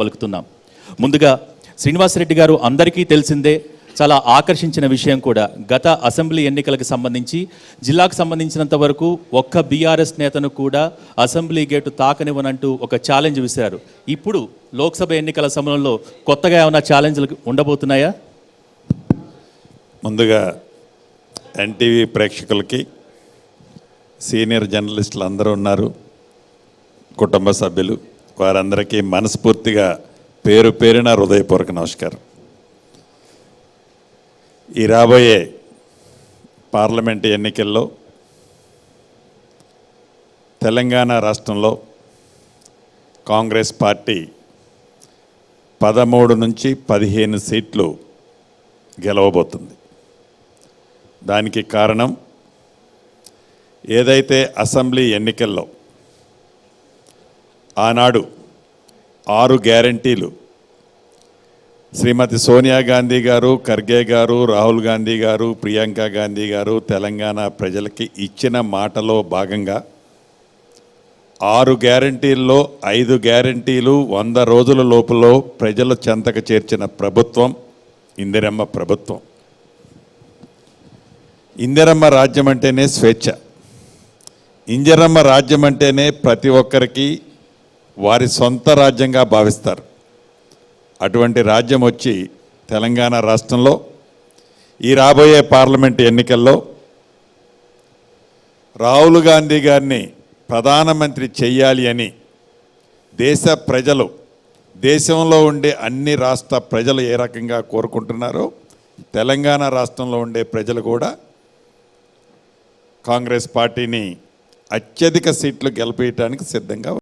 పలుకుతున్నాం. ముందుగా శ్రీనివాసరెడ్డి గారు అందరికీ తెలిసిందే చాలా ఆకర్షించిన విషయం కూడా. గత అసెంబ్లీ ఎన్నికలకు సంబంధించి జిల్లాకు సంబంధించినంత వరకు ఒక్క బీఆర్ఎస్ నేతను కూడా అసెంబ్లీ గేటు తాకనివ్వనంటూ ఒక ఛాలెంజ్ విసిరారు. ఇప్పుడు లోక్సభ ఎన్నికల సమయంలో కొత్తగా ఏమైనా ఛాలెంజ్లు ఉండబోతున్నాయా? ముందుగా ఎన్టీవీ ప్రేక్షకులకి సీనియర్ జర్నలిస్టులు అందరూ ఉన్నారు కుటుంబ సభ్యులు వారందరికీ మనస్ఫూర్తిగా పేరు పేరిన హృదయపూర్వక నమస్కారం. ఈ రాబోయే పార్లమెంట్ ఎన్నికల్లో తెలంగాణ రాష్ట్రంలో కాంగ్రెస్ పార్టీ పదమూడు నుంచి పదిహేను సీట్లు గెలవబోతుంది. దానికి కారణం ఏదైతే అసెంబ్లీ ఎన్నికల్లో ఆనాడు ఆరు గ్యారంటీలు. శ్రీమతి సోనియా గాంధీ గారు ఖర్గే గారు రాహుల్ గాంధీ గారు ప్రియాంక గాంధీ గారు తెలంగాణ ప్రజలకి ఇచ్చిన మాటలో భాగంగా ఆరు గ్యారంటీల్లో ఐదు గ్యారంటీలు వంద రోజుల లోపల ప్రజల చెంతకు చేర్చిన ప్రభుత్వం ఇందిరమ్మ ప్రభుత్వం. ఇందిరమ్మ రాజ్యం అంటేనే స్వేచ్ఛ. ఇందిరమ్మ రాజ్యం అంటేనే ప్రతి ఒక్కరికి వారి సొంత రాజ్యంగా భావిస్తారు. అటువంటి రాజ్యం వచ్చి తెలంగాణ రాష్ట్రంలో ఈ రాబోయే పార్లమెంట్ ఎన్నికల్లో రాహుల్ గాంధీ గారిని ప్రధానమంత్రి చెయ్యాలి అని దేశ ప్రజలు దేశంలో ఉండే అన్ని రాష్ట్ర ప్రజలు ఏ రకంగా కోరుకుంటున్నారో తెలంగాణ రాష్ట్రంలో ఉండే ప్రజలు కూడా కాంగ్రెస్ పార్టీని అత్యధిక సీట్లు గెలిపేయటానికి సిద్ధంగా